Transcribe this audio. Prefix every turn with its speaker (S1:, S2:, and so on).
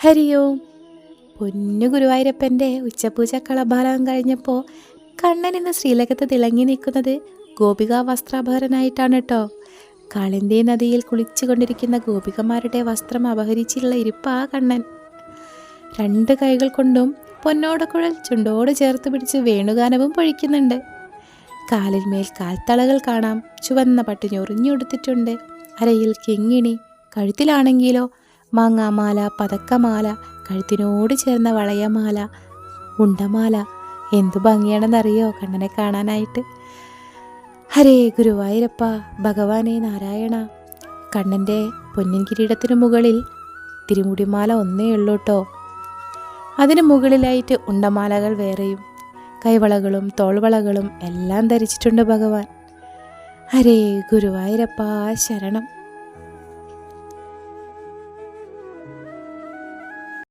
S1: ഹരിയോം പൊന്നു ഗുരുവായൂരപ്പന്റെ ഉച്ചപൂജ കളഭാലം കഴിഞ്ഞപ്പോൾ കണ്ണൻ ഇന്ന് ശ്രീലകത്ത് തിളങ്ങി നിൽക്കുന്നത് ഗോപിക വസ്ത്രാപഹരനായിട്ടാണ് കേട്ടോ കളിന്തി നദിയിൽ കുളിച്ചുകൊണ്ടിരിക്കുന്ന ഗോപികമാരുടെ വസ്ത്രം അപഹരിച്ചുള്ള ഇരിപ്പാ കണ്ണൻ. രണ്ട് കൈകൾ കൊണ്ടും പൊന്നോടക്കുഴൽ ചുണ്ടോട് ചേർത്ത് പിടിച്ച് വേണുഗാനവും പൊഴിക്കുന്നുണ്ട്. കാലിൽ മേൽ കാൽത്തളകൾ കാണാം. ചുവന്ന പട്ട് ഞൊറിഞ്ഞുടുത്തിട്ടുണ്ട് അരയിൽ കിങ്ങിണി. കഴുത്തിലാണെങ്കിലോ മാങ്ങാമാല പതക്കമാല കഴുത്തിനോട് ചേർന്ന വളയമാല ഉണ്ടമാല. എന്തു ഭംഗിയാണെന്നറിയോ കണ്ണനെ കാണാനായിട്ട്? ഹരേ ഗുരുവായൂരപ്പ ഭഗവാനെ നാരായണ. കണ്ണന്റെ പൊന്നിൻ കിരീടത്തിനു മുകളിൽ തിരുമുടിമാല ഒന്നേ ഉള്ളൂ കേട്ടോ അതിന് മുകളിലായിട്ട് ഉണ്ടമാലകൾ വേറെയും. കൈവളകളും തോൾവളകളും എല്ലാം ധരിച്ചിട്ടുണ്ട് ഭഗവാൻ. ഹരേ ഗുരുവായൂരപ്പ ശരണം.